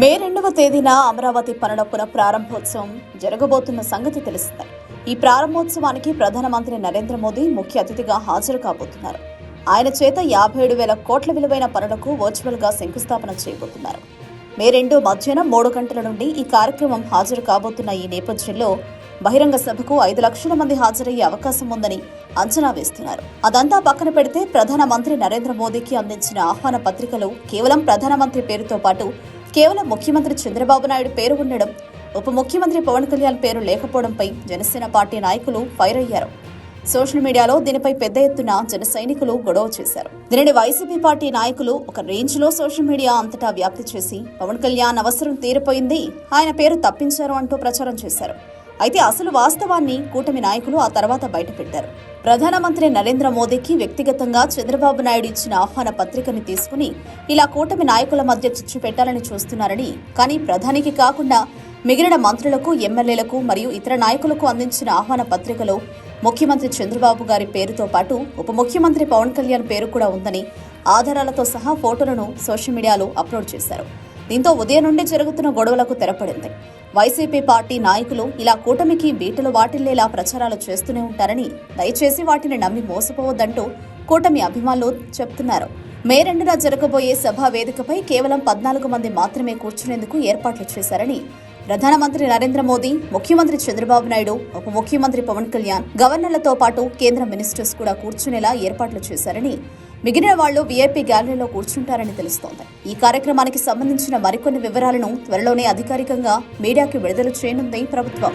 మే రెండవ తేదీన అమరావతి పనుల పునఃప్రారంభోత్సవం జరగబోతున్న సంగతి తెలిసిందే ఈ ప్రారంభోత్సవానికి ప్రధానమంత్రి నరేంద్ర మోదీ ముఖ్య అతిథిగా హాజరు కాబోతున్నారు. ఆయన చేత యాభై ఏడు వేల కోట్ల విలువైన పనులకు వర్చువల్గా శంకుస్థాపన చేయబోతున్నారు. మే రెండు మధ్యాహ్నం మూడు గంటల నుండి ఈ కార్యక్రమం హాజరు కాబోతున్న ఈ నేపథ్యంలో బహిరంగ సభకు ఐదు లక్షల మంది హాజరయ్యే అవకాశం ఉందని అంచనా వేస్తున్నారు. అదంతా పక్కన పెడితే ప్రధానమంత్రి నరేంద్ర మోదీకి అందించిన ఆహ్వాన పత్రికలు కేవలం ప్రధానమంత్రి పేరుతో పాటు కేవలం ముఖ్యమంత్రి చంద్రబాబు నాయుడు పేరు ఉండడం ఉప ముఖ్యమంత్రి పవన్ కళ్యాణ్ పేరు లేకపోవడంపై జనసేన పార్టీ నాయకులు ఫైర్ అయ్యారు. సోషల్ మీడియాలో దీనిపై పెద్ద ఎత్తున జన సైనికులు గొడవ చేశారు. దీనిని వైసీపీ పార్టీ నాయకులు ఒక రేంజ్లో సోషల్ మీడియా అంతటా వ్యాప్తి చేసి పవన్ కళ్యాణ్ అవసరం తీరిపోయింది ఆయన పేరు తప్పించారు అంటూ ప్రచారం చేశారు. అయితే అసలు వాస్తవాన్ని కూటమి నాయకులు ఆ తర్వాత బయటపెట్టారు. ప్రధానమంత్రి నరేంద్ర మోదీకి వ్యక్తిగతంగా చంద్రబాబు నాయుడు ఇచ్చిన ఆహ్వాన పత్రికని తీసుకుని ఇలా కూటమి నాయకుల మధ్య చిచ్చు పెట్టాలని చూస్తున్నారని కానీ ప్రధానికి కాకుండా మిగిలిన మంత్రులకు ఎమ్మెల్యేలకు మరియు ఇతర నాయకులకు అందించిన ఆహ్వాన పత్రికలో ముఖ్యమంత్రి చంద్రబాబు గారి పేరుతో పాటు ఉప ముఖ్యమంత్రి పవన్ కళ్యాణ్ పేరు కూడా ఉందని ఆధారాలతో సహా ఫోటోలను సోషల్ మీడియాలో అప్లోడ్ చేశారు. దీంతో ఉదయం నుండి జరుగుతున్న గొడవలకు తెరపడింది. వైసీపీ పార్టీ నాయకులు ఇలా కూటమికి బీటలు వాటిల్లేలా ప్రచారాలు చేస్తూనే ఉంటారని దయచేసి వాటిని నమ్మి మోసపోవద్దంటూ కూటమి అభిమానులు చెప్తున్నారు. మే రెండున జరగబోయే సభా వేదికపై కేవలం పద్నాలుగు మంది మాత్రమే కూర్చునేందుకు ఏర్పాట్లు చేశారని ప్రధానమంత్రి నరేంద్ర మోదీ ముఖ్యమంత్రి చంద్రబాబు నాయుడు ఉప ముఖ్యమంత్రి పవన్ కళ్యాణ్ గవర్నర్లతో పాటు కేంద్ర మినిస్టర్స్ కూడా కూర్చునేలా ఏర్పాట్లు చేశారని మిగిలిన వాళ్ళు వీఐపీ గ్యాలరీలో కూర్చుంటారని తెలుస్తోంది. ఈ కార్యక్రమానికి సంబంధించిన మరికొన్ని వివరాలను త్వరలోనే అధికారికంగా మీడియాకి విడుదల చేయనుంది ప్రభుత్వం.